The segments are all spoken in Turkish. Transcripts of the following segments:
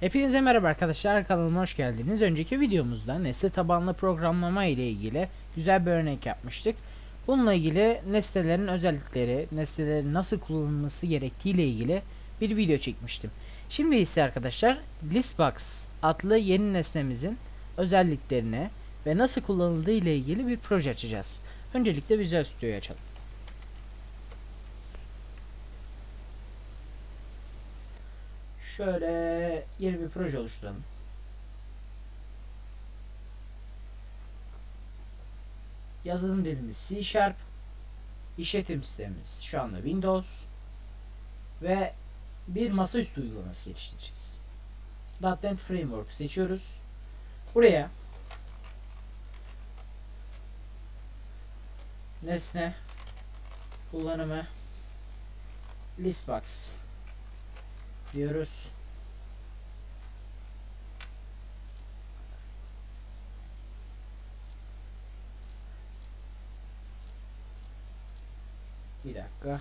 Hepinize merhaba arkadaşlar kanalıma hoş geldiniz. Önceki videomuzda nesne tabanlı programlama ile ilgili güzel bir örnek yapmıştık. Bununla ilgili nesnelerin özellikleri, nesnelerin nasıl kullanılması gerektiği ile ilgili bir video çekmiştim. Şimdi ise arkadaşlar Listbox adlı yeni nesnemizin özelliklerini ve nasıl kullanıldığı ile ilgili bir proje açacağız. Öncelikle Visual Studio'yu açalım. Şöyle yeni bir proje oluşturalım. Yazılım dilimiz C Sharp. İşletim sistemimiz şu anda Windows. Ve bir masaüstü uygulaması geliştireceğiz. .NET Framework seçiyoruz. Buraya nesne kullanımı listbox diyoruz. Bir dakika.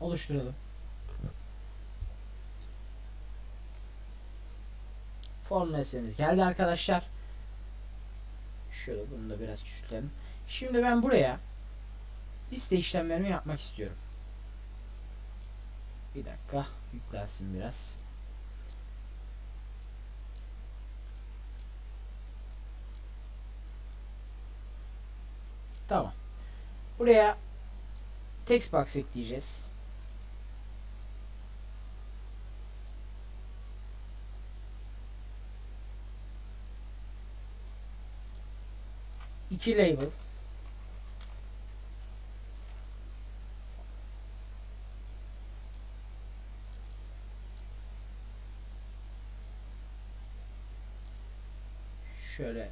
Oluşturalım. Form nesnemiz geldi arkadaşlar. Şöyle bunu da biraz küçültelim. Şimdi ben buraya liste işlemlerimi yapmak istiyorum. Bir dakika yüklensin biraz. Tamam. Buraya text box ekleyeceğiz. İki label. Şöyle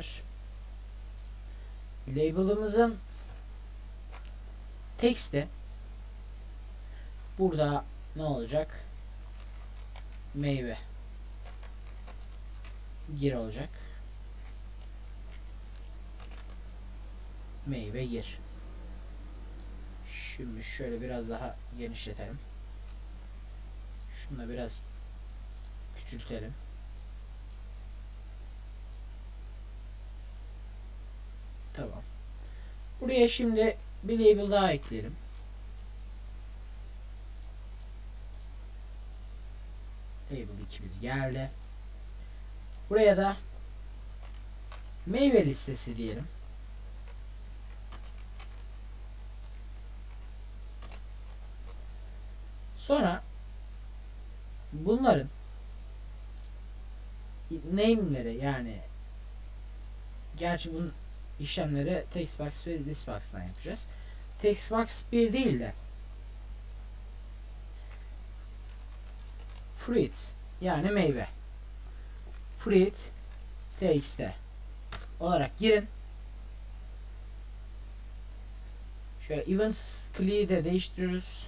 Tamamdır. Label'ımızın teksti burada ne olacak? Meyve. Gir olacak. Meyve gir. Şimdi şöyle biraz daha genişletelim. Şunu da biraz küçültelim. Tamam. Buraya şimdi bir label daha ekleyelim. Label 2'miz geldi. Buraya da meyve listesi diyelim. Sonra bunların name'leri yani gerçi bunun işlemleri textbox ve listbox'tan yapacağız. Textbox 1 değil de fruit yani meyve fruit txt olarak girin. Şöyle events clear'i de değiştiriyoruz.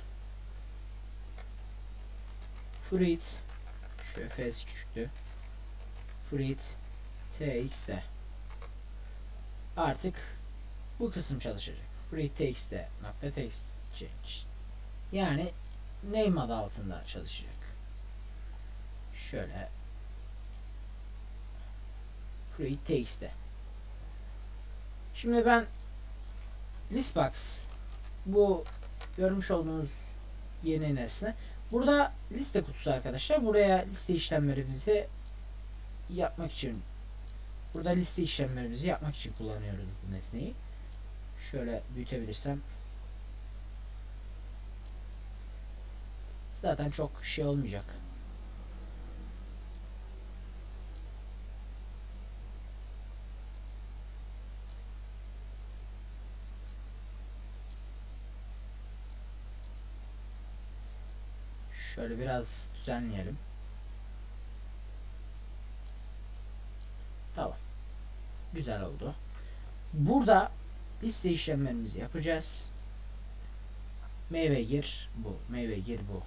Fruit şöyle f's küçüktü. Fruit txt artık bu kısım çalışacak. Free text nokta text change. Yani name adı altında çalışacak. Şöyle free text Şimdi ben listbox bu görmüş olduğunuz yeni nesne. Burada liste kutusu arkadaşlar. Buraya liste işlemlerimizi yapmak için Burada liste işlemlerimizi yapmak için kullanıyoruz bu nesneyi. Şöyle büyütebilirsem. Zaten çok şey olmayacak. Şöyle biraz düzenleyelim. Tamam. Güzel oldu. Burada liste işlemlerimizi yapacağız. Meyve gir bu. Meyve gir bu.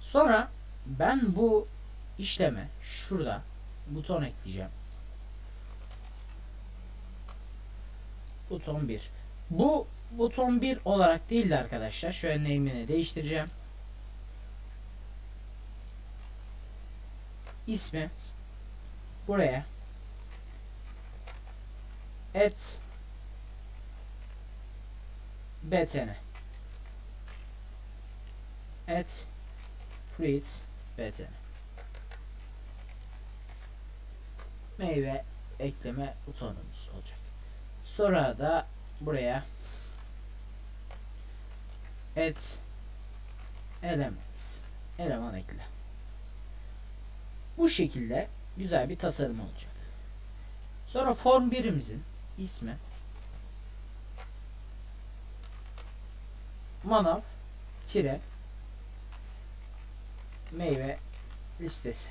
Sonra ben bu işleme şurada buton ekleyeceğim. Buton 1. Bu buton 1 olarak değil de arkadaşlar. Şöyle name'ini değiştireceğim. İsmi. Buraya. Et. Btn et. Fruit. Btn meyve ekleme butonumuz olacak. Sonra da buraya et element eleman ekle. Bu şekilde güzel bir tasarım olacak. Sonra form birimizin ismi manav tire meyve listesi.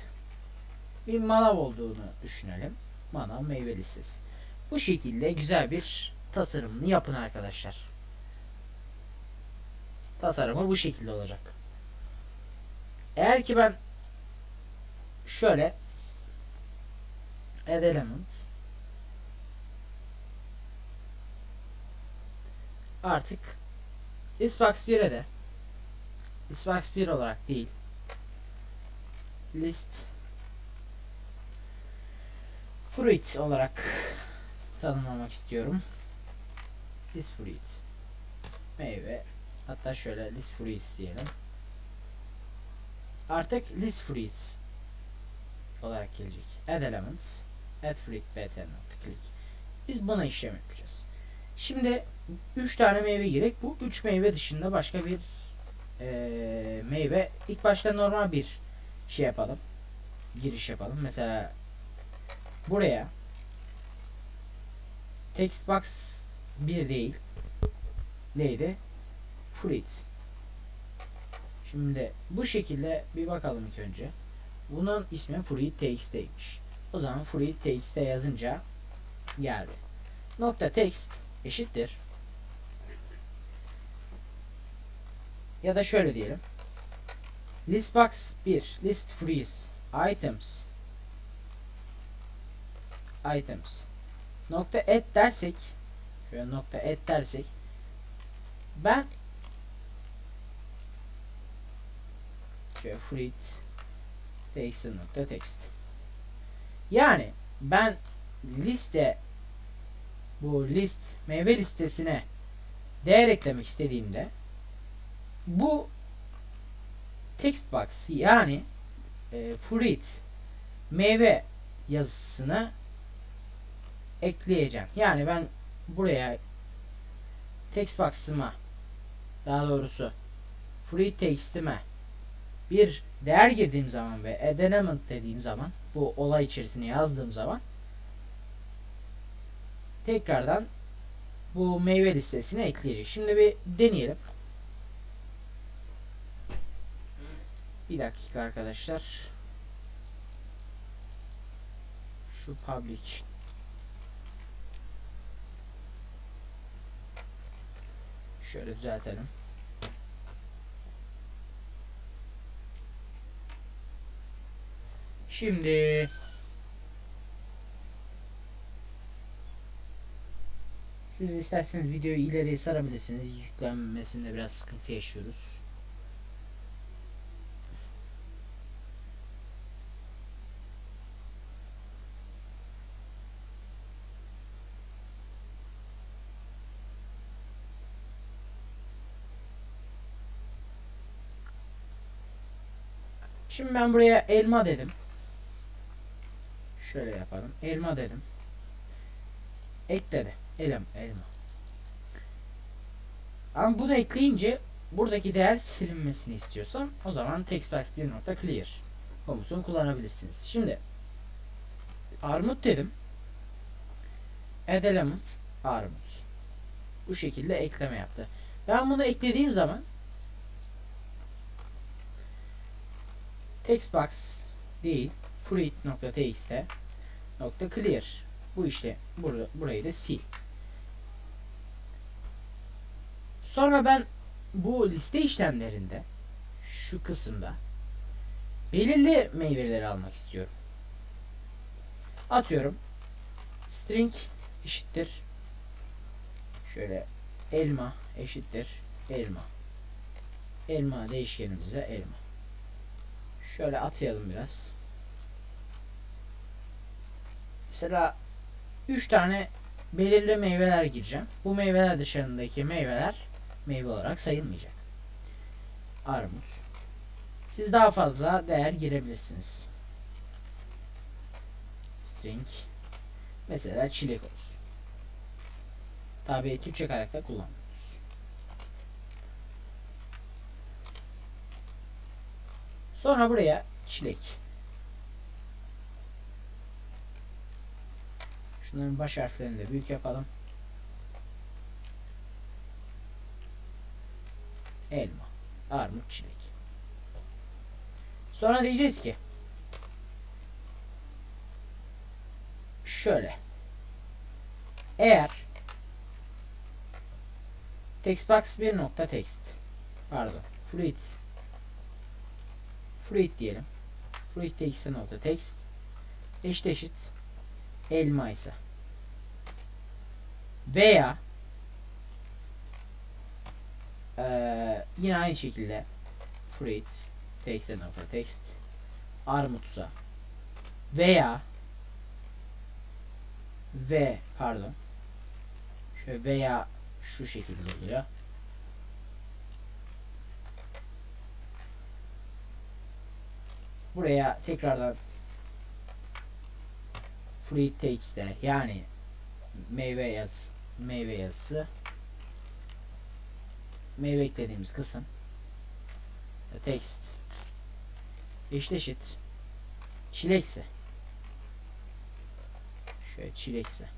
Bir manav olduğunu düşünelim. Manav meyve listesi. Bu şekilde güzel bir tasarımını yapın arkadaşlar. Tasarımı bu şekilde olacak. Eğer ki ben şöyle. Add element. Artık Xbox 1'e de Xbox 1 olarak değil. List. Fruit olarak tanımlamak istiyorum. List fruit. Meyve. Hatta şöyle list fruits diyelim. Artık list fruits olarak gelecek. Add elements add fruit btn click. Biz buna işlem yapacağız. Şimdi 3 tane meyve gerek. Bu 3 meyve dışında başka bir eee, meyve ilk başta normal bir şey yapalım. Giriş yapalım. Mesela buraya text box 1 değil neydi? Fruit. Şimdi bu şekilde bir bakalım ilk önce. Bunun ismi fruit txt'ymiş. O zaman fruit txt yazınca geldi. Nokta text eşittir. Ya da şöyle diyelim. Listbox 1 list freeze items items nokta et dersek şöyle nokta et dersek ben şöyle fruit text nokta text yani ben liste bu list meyve listesine değer eklemek istediğimde bu text box yani e, fruit meyve yazısını ekleyeceğim. Yani ben buraya text box'ıma daha doğrusu fruit text'ime bir değer girdiğim zaman ve add element dediğim zaman bu olay içerisine yazdığım zaman tekrardan bu meyve listesine ekleyecek. Şimdi bir deneyelim. Bir dakika arkadaşlar. Şu public şöyle düzeltelim. Şimdi siz isterseniz videoyu ileriye sarabilirsiniz. Yüklenmesinde biraz sıkıntı yaşıyoruz. Şimdi ben buraya elma dedim. Şöyle yapalım. Elma dedim. Ekledi. Elma. Elma. Ama bunu ekleyince buradaki değer silinmesini istiyorsam o zaman textbox 1.clear komutunu kullanabilirsiniz. Şimdi armut dedim. Add element armut. Bu şekilde ekleme yaptı. Ben bunu eklediğim zaman textbox değil fruit.txt nokta clear bu işte bur burayı da sil. Sonra ben bu liste işlemlerinde şu kısımda belirli meyveleri almak istiyorum. Atıyorum. String eşittir. Şöyle elma eşittir elma. Elma değişkenimize elma. Şöyle atayalım biraz. Mesela 3 tane belirli meyveler gireceğim. Bu meyveler dışarındaki meyveler meyve olarak sayılmayacak. Armut. Siz daha fazla değer girebilirsiniz. String. Mesela çilek olsun. Tabi Türkçe karakter kullanmıyoruz. Sonra buraya çilek. Şunların baş harflerini de büyük yapalım. Elma, armut, çilek. Sonra diyeceğiz ki şöyle eğer textbox bir nokta text pardon fruit fruit diyelim fruit text'e nokta text eşit eşit elma ise veya eee, yine aynı şekilde fruit text'e nokta text armutsa veya ve pardon şöyle veya şu şekilde oluyor. Buraya tekrardan fruit text'e yani meyve yaz meyve yazısı. Meyve eklediğimiz kısım text eşit çilekse. Şöyle çilekse.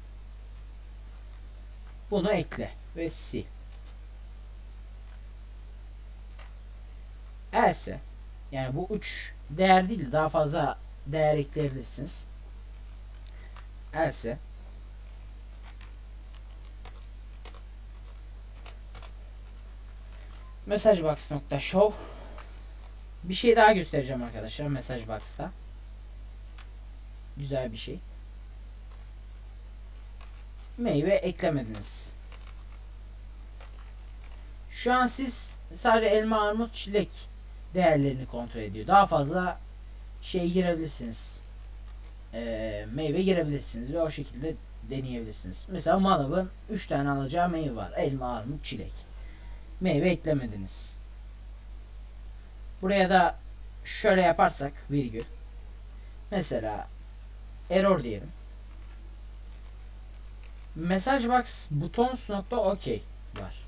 Bunu ekle ve sil. Else yani bu üç değer değil daha fazla değer ekleyebilirsiniz else messagebox.show bir şey daha göstereceğim arkadaşlar messagebox'ta güzel bir şey. Meyve eklemediniz. Şu an siz sadece elma armut çilek değerlerini kontrol ediyor. Daha fazla şey girebilirsiniz Ee, meyve girebilirsiniz ve o şekilde deneyebilirsiniz mesela manavın 3 tane alacağı meyve var elma armut çilek meyve eklemediniz. Buraya da şöyle yaparsak virgül. Mesela error diyelim. Message box buttons nokta OK var.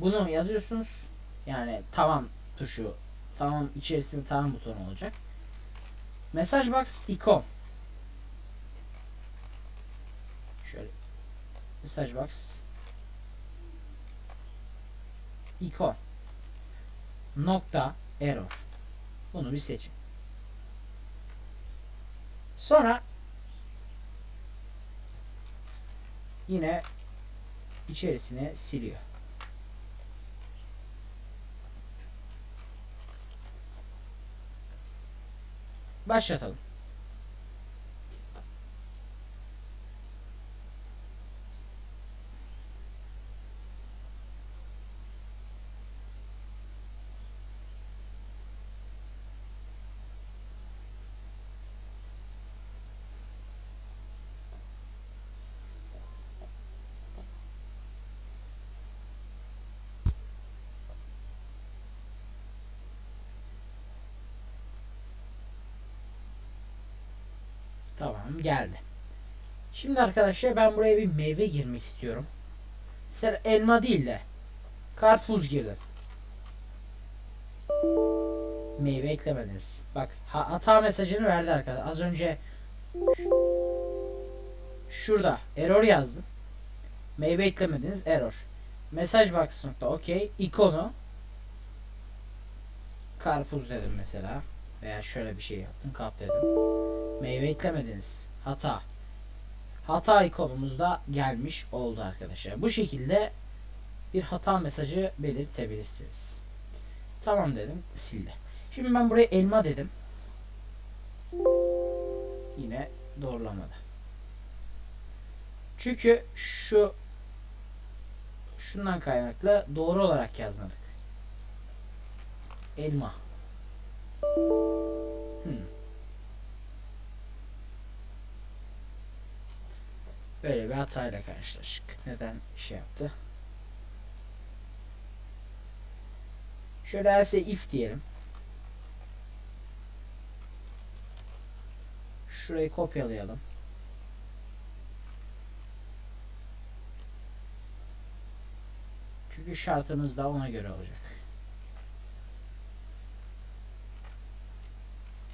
Bunu yazıyorsunuz. Yani tamam tuşu tamam içerisinde tamam butonu olacak. Message box icon. Şöyle message box. İkon nokta error bunu bir seçin. Sonra yine içerisine siliyor. Başlatalım Tamam geldi. Şimdi arkadaşlar ben buraya bir meyve girmek istiyorum. Mesela elma değil de karpuz girdi. Meyve eklemediniz. Bak ha- hata mesajını verdi arkadaşlar. Az önce şurada error yazdım. Meyve eklemediniz error. Mesaj box nokta okey ikonu karpuz dedim mesela veya şöyle bir şey yaptım kap dedim. Meyve eklemediniz. Hata. Hata ikonumuz da gelmiş oldu arkadaşlar. Bu şekilde bir hata mesajı belirtebilirsiniz. Tamam dedim. Sildi. Şimdi ben buraya elma dedim. Yine doğrulamadı. Çünkü şu şundan kaynaklı doğru olarak yazmadık. Elma. Böyle bir hatayla karşılaştık. Neden şey yaptı? Şöyle else if diyelim. Şurayı kopyalayalım. Çünkü şartımız da ona göre olacak.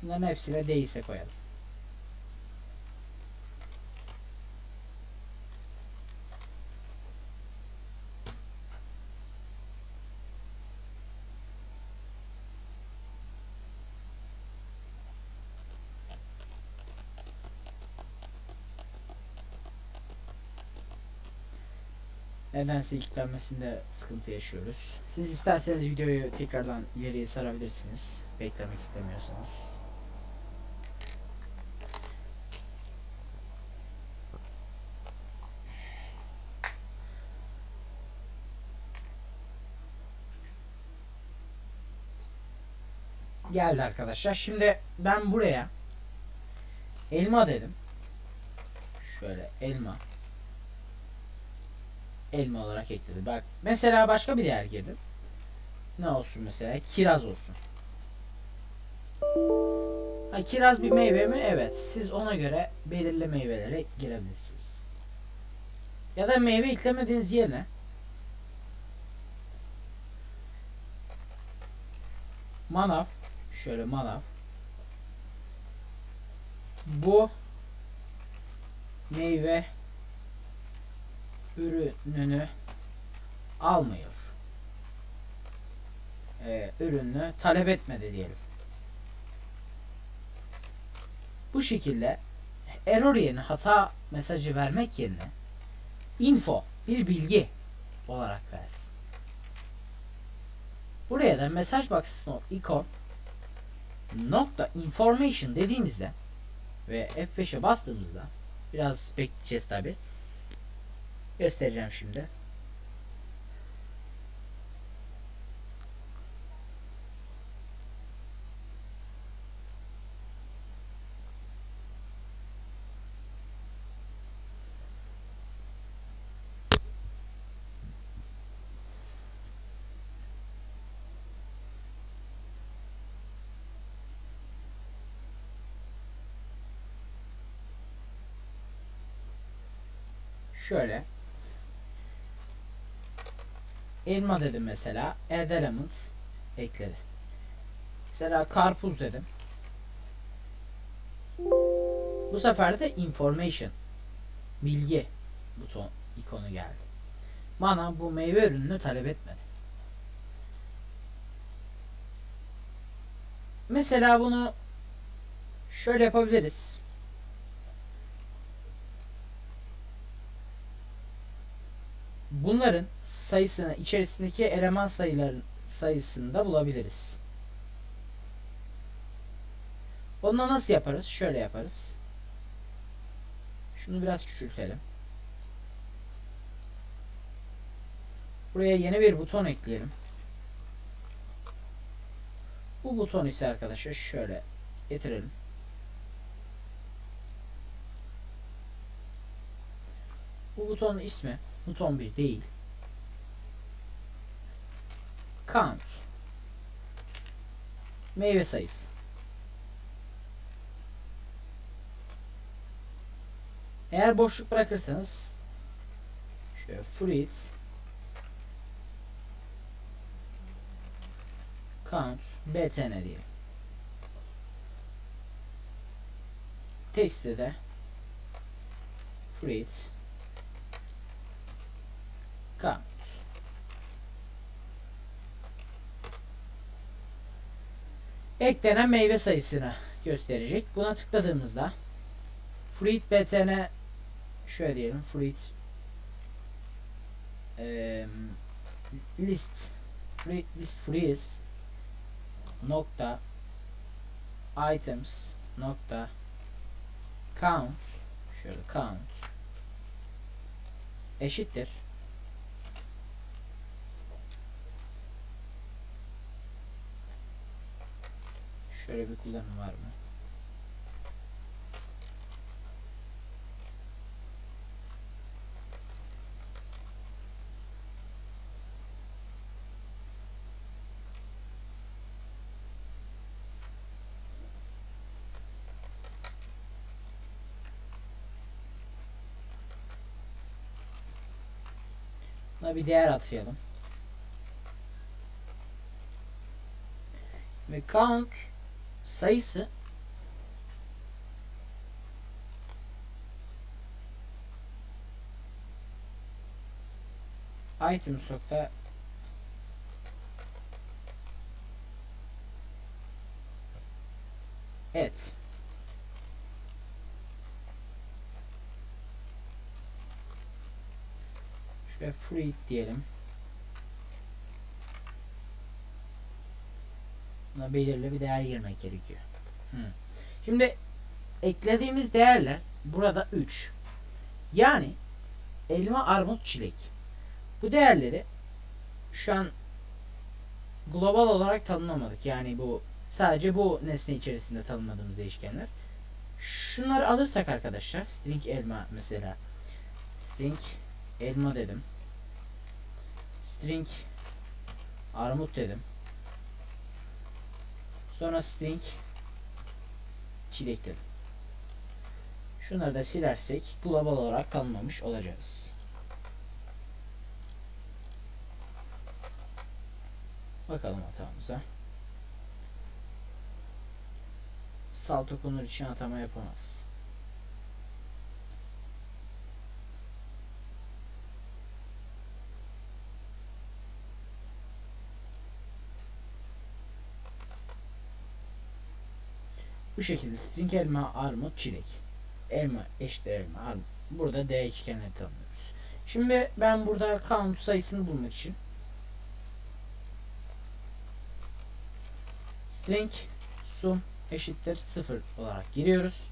Bunların hepsine değilse koyalım. Nedense yüklenmesinde sıkıntı yaşıyoruz. Siz isterseniz videoyu tekrardan ileriye sarabilirsiniz. Beklemek istemiyorsanız. Geldi arkadaşlar. Şimdi ben buraya elma dedim. Şöyle elma elma olarak ekledi. Bak mesela başka bir değer girdim. Ne olsun mesela? Kiraz olsun. Ha, kiraz bir meyve mi? Evet. Siz ona göre belirli meyvelere girebilirsiniz. Ya da meyve eklemediğiniz yerine manav şöyle manav bu meyve ürününü almıyor. Ee, ürünü talep etmedi diyelim. Bu şekilde error yerine hata mesajı vermek yerine info bir bilgi olarak versin. Buraya da mesaj box'ın icon nokta information dediğimizde ve F5'e bastığımızda biraz bekleyeceğiz tabi. Göstereceğim şimdi. Şöyle elma dedim mesela. Add element ekledi. Mesela karpuz dedim. Bu sefer de information bilgi buton ikonu geldi. Bana bu meyve ürününü talep etmedi. Mesela bunu şöyle yapabiliriz. Bunların sayısını içerisindeki eleman sayıların sayısını da bulabiliriz. Onu nasıl yaparız? Şöyle yaparız. Şunu biraz küçültelim. Buraya yeni bir buton ekleyelim. Bu buton ise arkadaşlar şöyle getirelim. Bu butonun ismi buton 1 değil. Count meyve sayısı. Eğer boşluk bırakırsanız şöyle fruit count btn diyelim. Text'te de fruit count eklenen meyve sayısını gösterecek. Buna tıkladığımızda fruit btn şöyle diyelim fruit e, list fruit list freeze nokta items nokta count şöyle count eşittir Şöyle bir kullanım var mı? Buna bir değer atayalım. Ve count sayısı item stock'ta et şöyle fruit diyelim Buna belirli bir değer girmek gerekiyor. Şimdi eklediğimiz değerler burada 3. Yani elma, armut, çilek. Bu değerleri şu an global olarak tanımlamadık. Yani bu sadece bu nesne içerisinde tanımladığımız değişkenler. Şunları alırsak arkadaşlar string elma mesela string elma dedim. String armut dedim. Sonra string çilek dedim. Şunları da silersek global olarak tanımlamış olacağız. Bakalım hatamıza. Salt okunur için atama yapamaz. Bu şekilde string elma, armut, çilek. Elma eşittir elma, armut. Burada D üçgenini tanımlıyoruz. Şimdi ben burada count sayısını bulmak için string sum eşittir 0 olarak giriyoruz.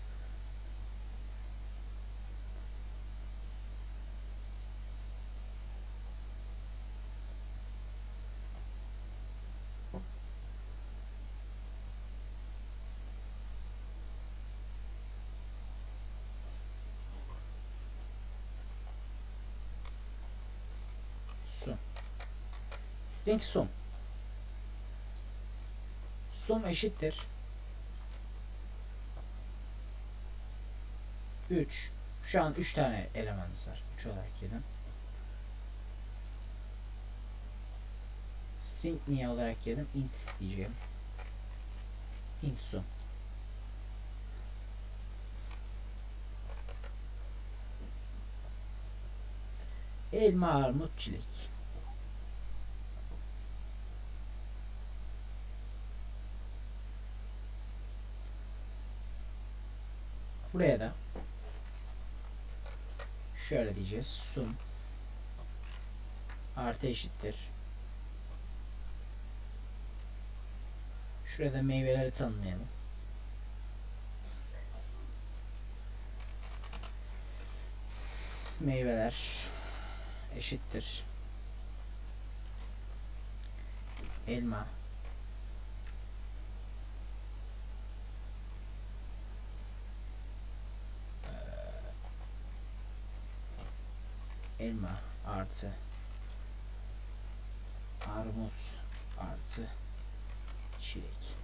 Sum. String sum. Sum eşittir. 3. Şu an 3 tane elemanımız var. 3 olarak yedim. String niye olarak yedim? Int diyeceğim. Int sum. Elma, armut, çilek. Buraya da şöyle diyeceğiz. Sum artı eşittir. Şurada meyveleri tanımlayalım. Meyveler eşittir. Elma elma artı armut artı çilek.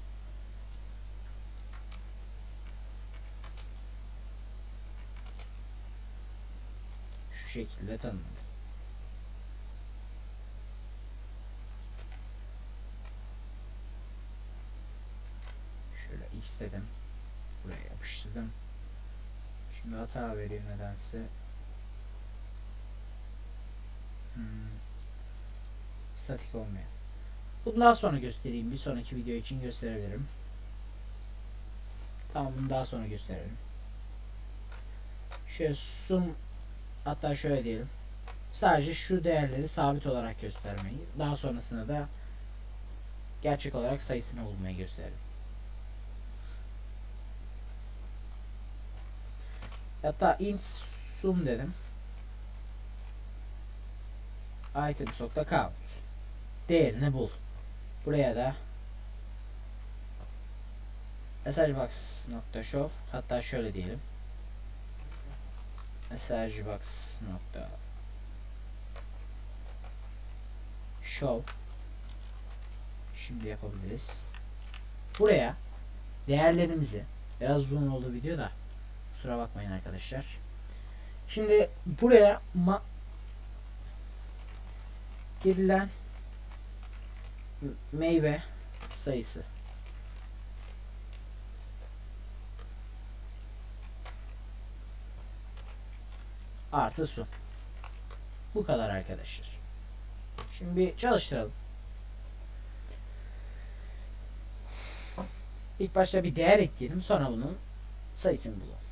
Şu şekilde tanımladık. Şöyle x dedim. Buraya yapıştırdım. Şimdi hata veriyor nedense. Hmm. Statik olmuyor. Bunu daha sonra göstereyim. Bir sonraki video için gösterebilirim. Tamam bunu daha sonra gösterelim. Şöyle sum hatta şöyle diyelim. Sadece şu değerleri sabit olarak göstermeyi. Daha sonrasında da gerçek olarak sayısını bulmayı gösterelim. Hatta int sum dedim. İtems nokta count değerini bul. Buraya da messagebox nokta show hatta şöyle diyelim. messagebox show şimdi yapabiliriz. Buraya değerlerimizi biraz uzun oldu video da kusura bakmayın arkadaşlar. Şimdi buraya ma girilen meyve sayısı artı su. Bu kadar arkadaşlar. Şimdi bir çalıştıralım. İlk başta bir değer ekleyelim sonra bunun sayısını bulalım.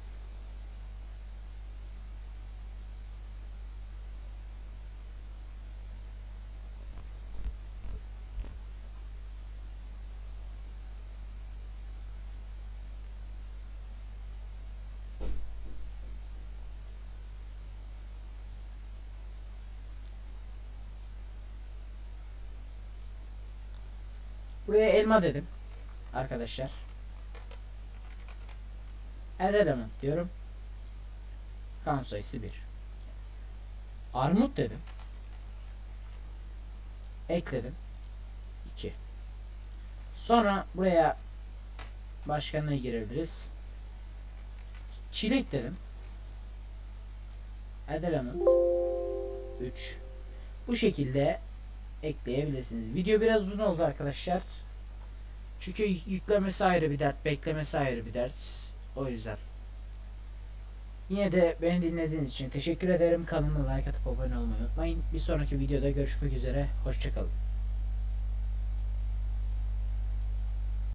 Buraya elma dedim. Arkadaşlar. Add element diyorum. Count sayısı 1. Armut dedim. Ekledim. 2. Sonra buraya başka ne girebiliriz? Çilek dedim. Add element 3. Bu şekilde ekleyebilirsiniz. Video biraz uzun oldu arkadaşlar. Çünkü yüklemesi ayrı bir dert, beklemesi ayrı bir dert. O yüzden. Yine de beni dinlediğiniz için teşekkür ederim. Kanalıma like atıp abone olmayı unutmayın. Bir sonraki videoda görüşmek üzere. Hoşçakalın.